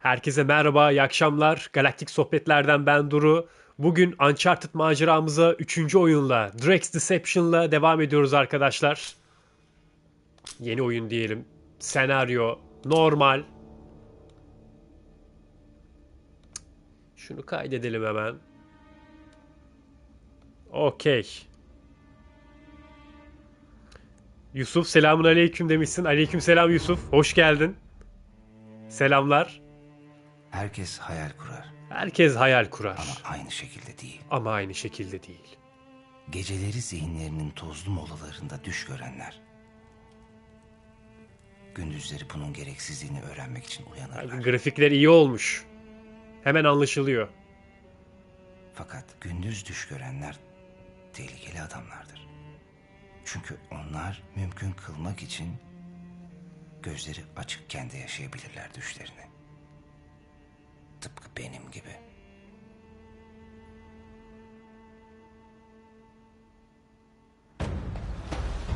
Herkese merhaba, iyi akşamlar. Galaktik Sohbetler'den ben Duru. Bugün Uncharted maceramıza 3. oyunla, Drake's Deception'la devam ediyoruz arkadaşlar. Yeni oyun diyelim. Senaryo, normal. Şunu kaydedelim hemen. Okey. Yusuf selamun aleyküm demişsin. Aleyküm selam Yusuf. Hoş geldin. Selamlar. Herkes hayal kurar Herkes hayal kurar. ama aynı şekilde değil. Ama aynı şekilde değil. Geceleri zihinlerinin tozlu molalarında düş görenler. Gündüzleri bunun gereksizliğini öğrenmek için uyanırlar. Grafikler iyi olmuş. Hemen anlaşılıyor. Fakat gündüz düş görenler tehlikeli adamlardır. Çünkü onlar mümkün kılmak için gözleri açıkken de yaşayabilirler düşlerini. Tıpkı benim gibi.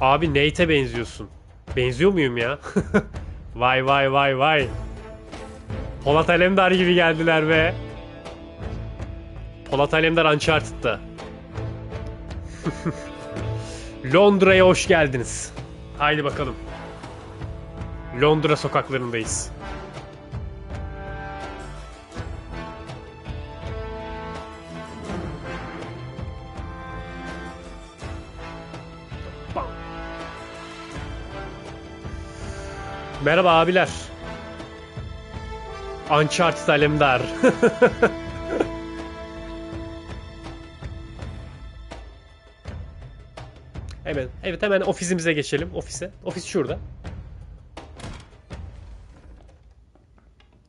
Abi Nate'e benziyorsun. Benziyor muyum ya? vay vay vay vay. Polat Alemdar gibi geldiler be. Polat Alemdar Uncharted'da. Londra'ya hoş geldiniz. Haydi bakalım. Londra sokaklarındayız. Merhaba abiler. Uncharted Alemdar. hemen, evet hemen ofisimize geçelim. Ofise. Ofis şurada.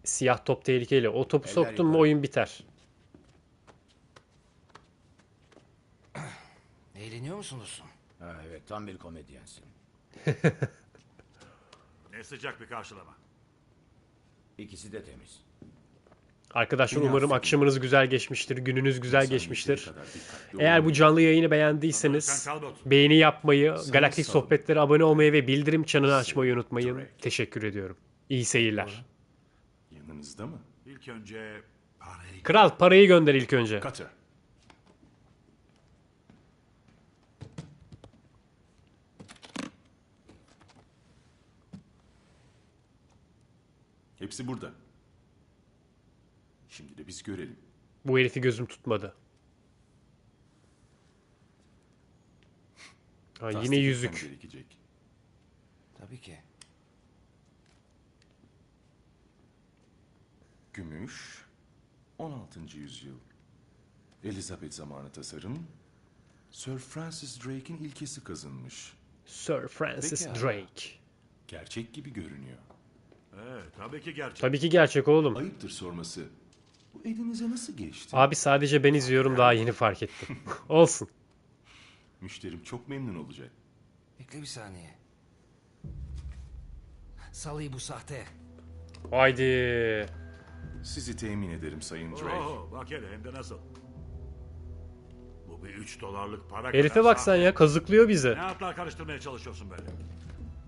Siyah top tehlikeli. O topu soktun mu oyun biter. Eğleniyor musunuz? Ha, evet tam bir komedyensin. Ne sıcak bir karşılama. İkisi de temiz. Arkadaşlar umarım akşamınız güzel geçmiştir, gününüz güzel geçmiştir. Eğer bu canlı yayını beğendiyseniz beğeni yapmayı, Galaktik. Sohbetlere abone olmayı ve bildirim çanını açmayı unutmayın. Teşekkür ediyorum. İyi seyirler. Yanınızda mı? İlk önce parayı... Kral parayı gönder ilk önce. Cutter. Hepsi burada. Şimdi de biz görelim. Bu herifi gözüm tutmadı. Ha, Tasdik yine etmem yüzük. Gerekecek. Tabii ki. Gümüş. 16. yüzyıl. Elizabeth zamanı tasarım. Sir Francis Drake'in ilkesi kazınmış. Sir Francis Pekala. Drake. Gerçek gibi görünüyor. Evet, tabii ki gerçek. Tabii ki gerçek oğlum. Ayıptır sorması. Bu elinize nasıl geçti? Abi sadece ben izliyorum daha yeni fark ettim. Olsun. Müşterim çok memnun olacak. Bekle bir saniye. Salih bu sahte. Haydi. Sizi temin ederim Sayın Drake. Oo, bak hele hem de nasıl. Bu bir 3 dolarlık para Herife kadar bak sen sahte. ya kazıklıyor bizi. Ne atlar karıştırmaya çalışıyorsun böyle?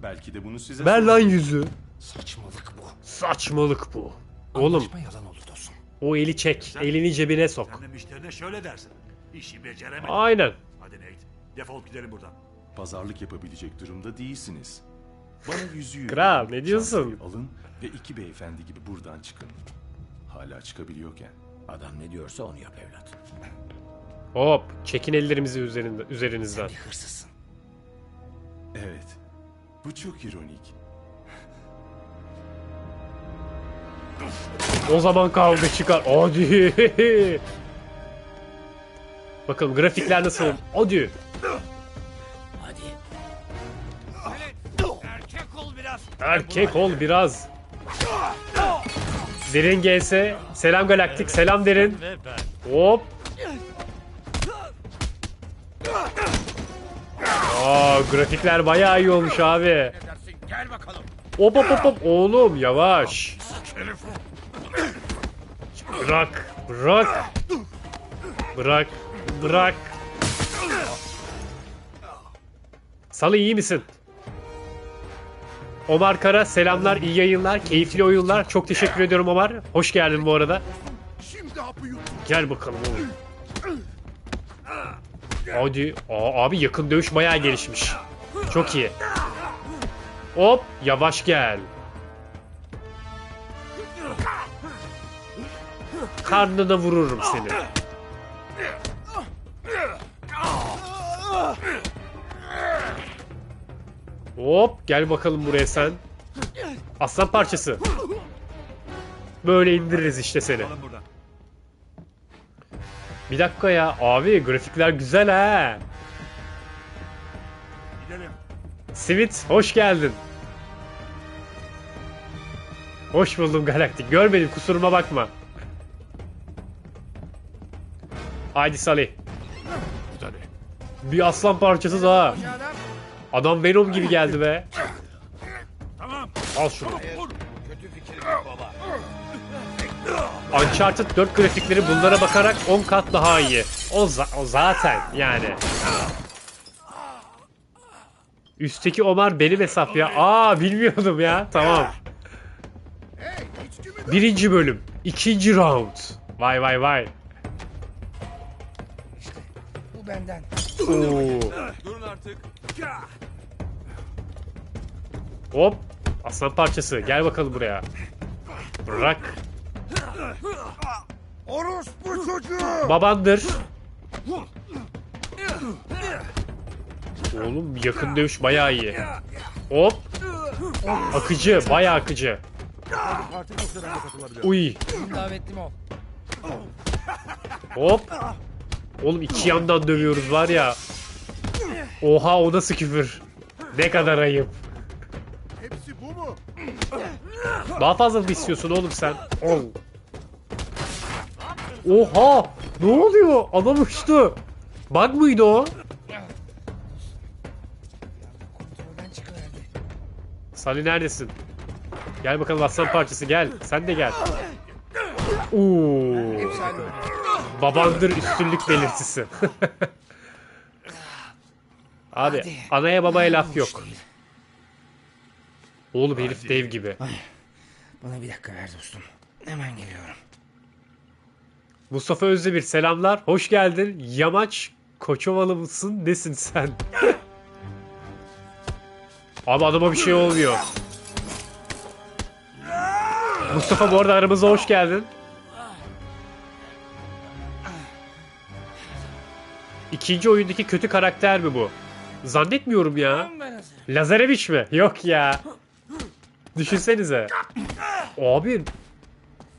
Belki de bunu size Ver lan yüzü. Saçmalık bu. Saçmalık bu. Oğlum Anlaşma yalan oldu dostum. o eli çek. Elini cebine sok. Sen de müşterine şöyle dersin. İşi beceremedin. Aynen. Hadi Nate, defol gidelim buradan. pazarlık yapabilecek durumda değilsiniz. Bana yüzüğü Kral, verin, ne diyorsun? Alın ve iki beyefendi gibi buradan çıkın. Hala çıkabiliyorken. Adam ne diyorsa onu yap evlat. Hop. Çekin ellerimizi üzerinde, üzerinizden. Bir hırsızsın. Evet. Bu çok ironik. O zaman kavga çıkar. Hadi. Bakalım grafikler nasıl? Hadi. Hadi. Erkek ol biraz. Derin GS. Selam Galaktik. Selam Derin. Hop. Aa, grafikler bayağı iyi olmuş abi. Gel bakalım. Hop hop hop hop. Oğlum yavaş. Bırak. Bırak. Bırak. Bırak. Salı iyi misin? Omar Kara selamlar, iyi yayınlar, keyifli oyunlar. Çok teşekkür ediyorum Omar. Hoş geldin bu arada. Gel bakalım oğlum. Hadi. Aa, abi yakın dövüş bayağı gelişmiş. Çok iyi. Hop yavaş gel. Karnına vururum seni. Hop gel bakalım buraya sen. Aslan parçası. Böyle indiririz işte seni. Bir dakika ya abi grafikler güzel ha. Sivit hoş geldin. Hoş buldum Galaktik. Görmedim kusuruma bakma. Haydi Salih. Bir aslan parçası daha. Adam Venom gibi geldi be. Tamam. Al şunu. Uncharted 4 grafikleri bunlara bakarak 10 kat daha iyi. O, za- o zaten yani. Üstteki Omar benim hesap ya. Aa bilmiyordum ya. Tamam. Birinci bölüm. ikinci round. Vay vay vay. Benden. Oo. Durun artık. Hop. Aslan parçası. Gel bakalım buraya. Bırak. Orospu çocuğu. Babandır. Oğlum yakın dövüş bayağı iyi. Hop. Akıcı, bayağı akıcı. Uy. Davetlim ol. Hop. Oğlum iki yandan dövüyoruz var ya. Oha o nasıl küfür. Ne kadar ayıp. Hepsi bu mu? Daha fazla mı istiyorsun oğlum sen? Ol. Oha! Ne oluyor? Adam uçtu. Bug mıydı o? Salih neredesin? Gel bakalım aslan parçası gel. Sen de gel. Oo. Babandır üstünlük belirtisi. Abi anaya babaya laf yok. Oğlum herif dev gibi. Bana bir dakika ver dostum. Hemen geliyorum. Mustafa Özdemir selamlar. Hoş geldin. Yamaç Koçovalı mısın? Nesin sen? Abi adama bir şey olmuyor. Mustafa bu arada aramıza hoş geldin. İkinci oyundaki kötü karakter mi bu? Zannetmiyorum ya. Lazareviç mi? Yok ya. Düşünsenize. Abi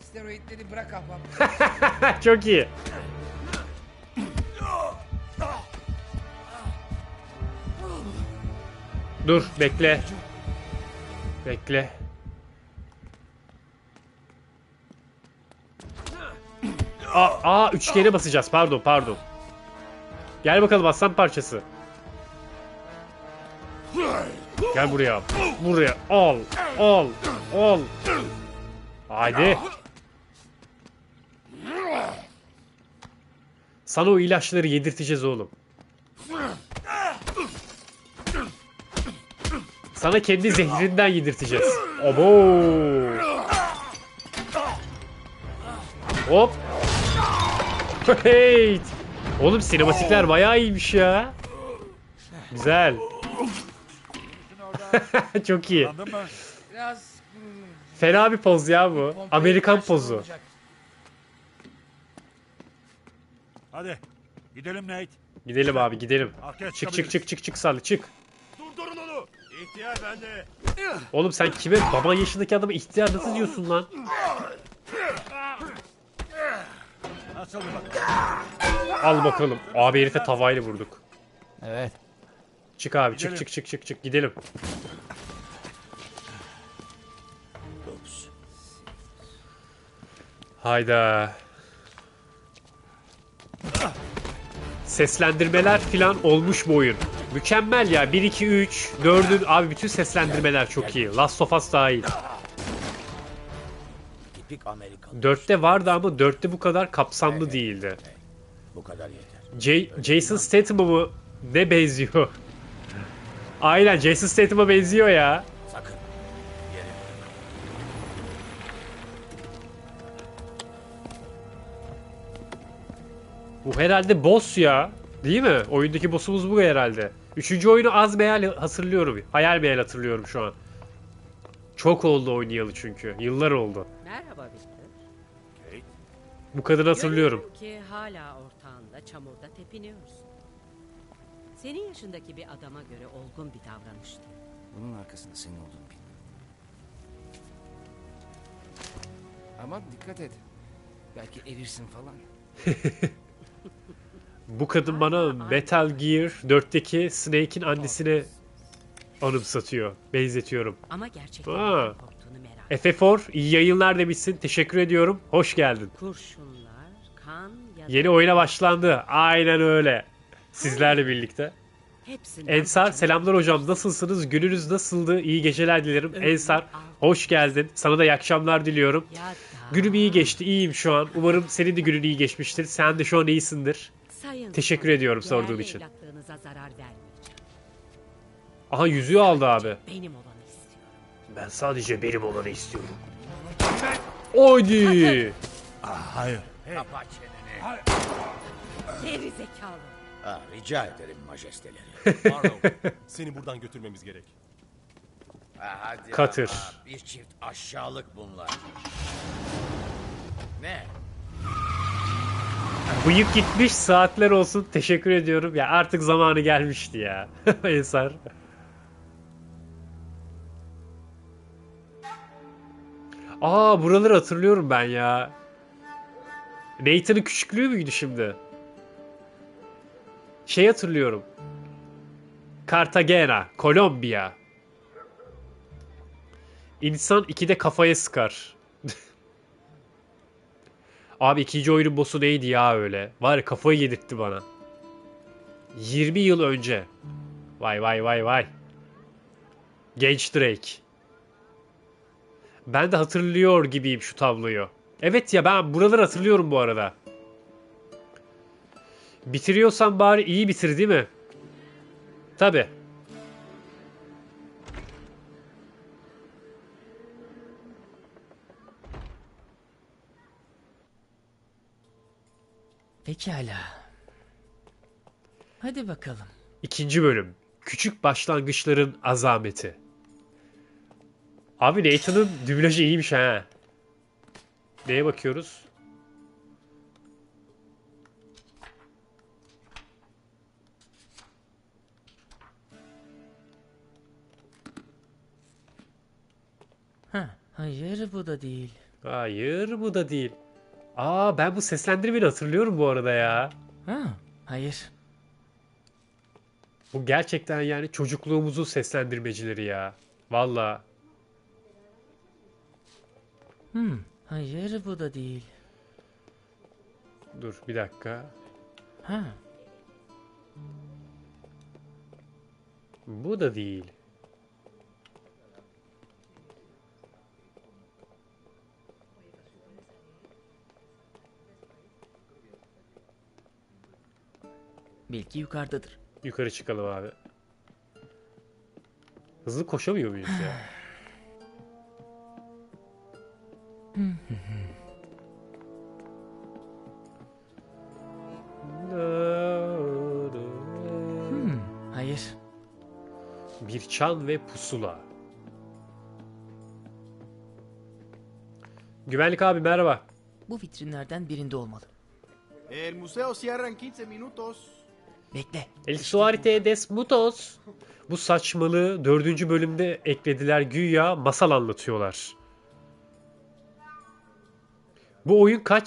Steroidleri bırak ahbap. çok iyi. Dur bekle. Bekle. Aa, aa üçgene basacağız. Pardon pardon. Gel bakalım aslan parçası. Gel buraya. Buraya. Al. Al. Al. Haydi. Sana o ilaçları yedirteceğiz oğlum. Sana kendi zehrinden yedirteceğiz. Abo. Hop. Hey. Oğlum sinematikler bayağı iyiymiş ya. Güzel. Çok iyi. Biraz Fena bir poz ya bu. Amerikan pozu. Hadi. Gidelim Nate. Gidelim abi gidelim. Arkaya Çık çık çıkabiliriz. çık çık çık Salih çık. Durdurun onu. İhtiyar bende. Oğlum sen kime baban yaşındaki adama ihtiyar nasıl diyorsun lan? Al bakalım. Abi herife tavayla vurduk. Evet. Çık abi çık çık çık çık çık gidelim. Hayda. Seslendirmeler filan olmuş bu oyun. Mükemmel ya. 1 2 3 4'ün abi bütün seslendirmeler çok iyi. Last of Us dahil. Tipik Dörtte vardı ama dörtte bu kadar kapsamlı değildi. Bu kadar yeter. Jason Statham'a ne benziyor? Aynen Jason Statham'a benziyor ya. Bu herhalde boss ya. Değil mi? Oyundaki boss'umuz bu herhalde. Üçüncü oyunu az meyal hatırlıyorum. Hayal meyal hatırlıyorum şu an. Çok oldu oynayalı çünkü. Yıllar oldu. Merhaba Victor. Kate, Bu kadını hatırlıyorum. Görüyorum ki hala ortağınla çamurda tepiniyorsun. Senin yaşındaki bir adama göre olgun bir davranıştı. Bunun arkasında senin olduğunu bilmiyorum. Ama dikkat et. Belki erirsin falan. Bu kadın bana Metal Gear 4'teki Snake'in annesini anımsatıyor. Benzetiyorum. Ama gerçekten Aa. korktuğunu merak et. FF4 iyi yayınlar demişsin. Teşekkür ediyorum. Hoş geldin. Kurşunlar, kan ya da Yeni oyuna başlandı. Aynen öyle. Sizlerle birlikte. hepsinden Ensar selamlar hocam. Nasılsınız? Gününüz nasıldı? İyi geceler dilerim. Ömrünü Ensar hoş geldin. Sana da iyi akşamlar diliyorum. Günüm iyi geçti. İyiyim şu an. Umarım senin de günün iyi geçmiştir. Sen de şu an iyisindir. sayın Teşekkür ediyorum sorduğun için. zarar. Aha yüzüğü aldı abi. Benim olanı istiyorum. Ben sadece benim olanı istiyorum. Oydi. Kapat çeneni. Geri zekalı. Ha, rica ederim majesteleri. Seni buradan götürmemiz gerek. Ha, hadi Katır. ama, Bir çift aşağılık bunlar. Ne? Bıyık gitmiş saatler olsun. Teşekkür ediyorum. Ya artık zamanı gelmişti ya. Ensar. Aa buraları hatırlıyorum ben ya. Nathan'ın küçüklüğü müydü şimdi? Şey hatırlıyorum. Cartagena, Kolombiya. İnsan ikide kafaya sıkar. Abi ikinci oyunun boss'u neydi ya öyle? Var ya kafayı yedirtti bana. 20 yıl önce. Vay vay vay vay. Genç Drake. Ben de hatırlıyor gibiyim şu tabloyu. Evet ya ben buraları hatırlıyorum bu arada. Bitiriyorsan bari iyi bitir değil mi? Tabi. Pekala. Hadi bakalım. İkinci bölüm. Küçük başlangıçların azameti. Abi Nathan'ın dublajı iyiymiş ha. Neye bakıyoruz? Ha, hayır bu da değil. Hayır bu da değil. Aa ben bu seslendirmeyi hatırlıyorum bu arada ya. Ha, hayır. Bu gerçekten yani çocukluğumuzun seslendirmecileri ya. Valla. Hmm, hayır bu da değil. Dur bir dakika. Ha, Bu da değil. belki yukarıdadır. Yukarı çıkalım abi. Hızlı koşamıyor muyuz ya? Bir çan ve pusula. Güvenlik abi merhaba. Bu vitrinlerden birinde olmalı. El museo cierra en 15 minutos. Bekle. El Suarite des Mutos. Bu saçmalığı dördüncü bölümde eklediler güya masal anlatıyorlar. Bu oyun kaç